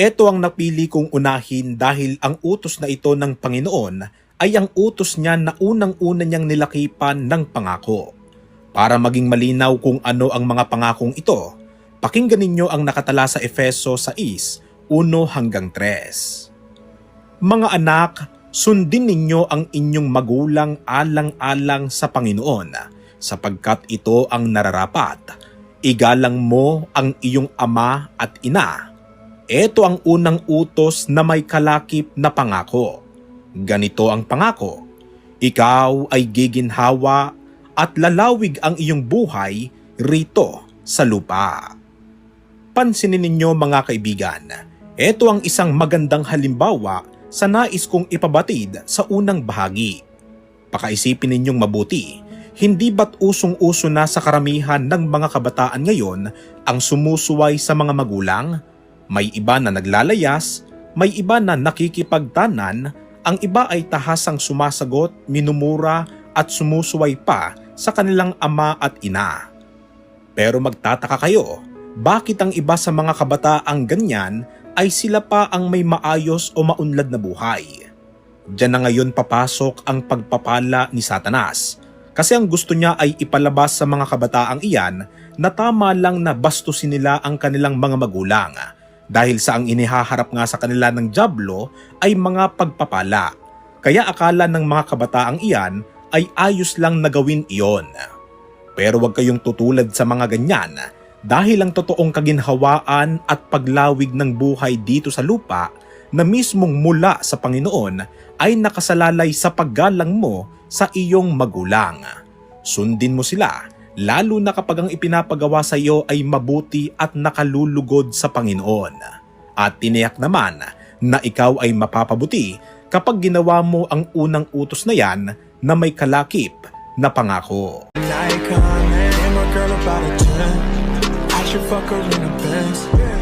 Ito ang napili kong unahin dahil ang utos na ito ng Panginoon ay ang utos niya na unang-una niyang nilakipan ng pangako. Para maging malinaw kung ano ang mga pangakong ito, pakinggan ninyo ang nakatala sa Efeso 6, 1 hanggang 3. Mga anak, sundin ninyo ang inyong magulang alang-alang sa Panginoon, sapagkat ito ang nararapat. Igalang mo ang iyong ama at ina ito ang unang utos na may kalakip na pangako. Ganito ang pangako. Ikaw ay giginhawa at lalawig ang iyong buhay rito sa lupa. Pansinin ninyo mga kaibigan, ito ang isang magandang halimbawa sa nais kong ipabatid sa unang bahagi. Pakaisipin ninyong mabuti, hindi ba't usong-uso na sa karamihan ng mga kabataan ngayon ang sumusuway sa mga magulang? May iba na naglalayas, may iba na nakikipagtanan, ang iba ay tahasang sumasagot, minumura at sumusuway pa sa kanilang ama at ina. Pero magtataka kayo, bakit ang iba sa mga kabataang ganyan ay sila pa ang may maayos o maunlad na buhay? Diyan na ngayon papasok ang pagpapala ni Satanas. Kasi ang gusto niya ay ipalabas sa mga kabataang iyan na tama lang na bastusin nila ang kanilang mga magulang dahil sa ang inihaharap nga sa kanila ng Diablo ay mga pagpapala. Kaya akala ng mga kabataang iyan ay ayos lang na gawin iyon. Pero huwag kayong tutulad sa mga ganyan dahil ang totoong kaginhawaan at paglawig ng buhay dito sa lupa na mismong mula sa Panginoon ay nakasalalay sa paggalang mo sa iyong magulang. Sundin mo sila lalo na kapag ang ipinapagawa sa iyo ay mabuti at nakalulugod sa Panginoon. At tiniyak naman na ikaw ay mapapabuti kapag ginawa mo ang unang utos na yan na may kalakip na pangako. An should fuck her in the Benz.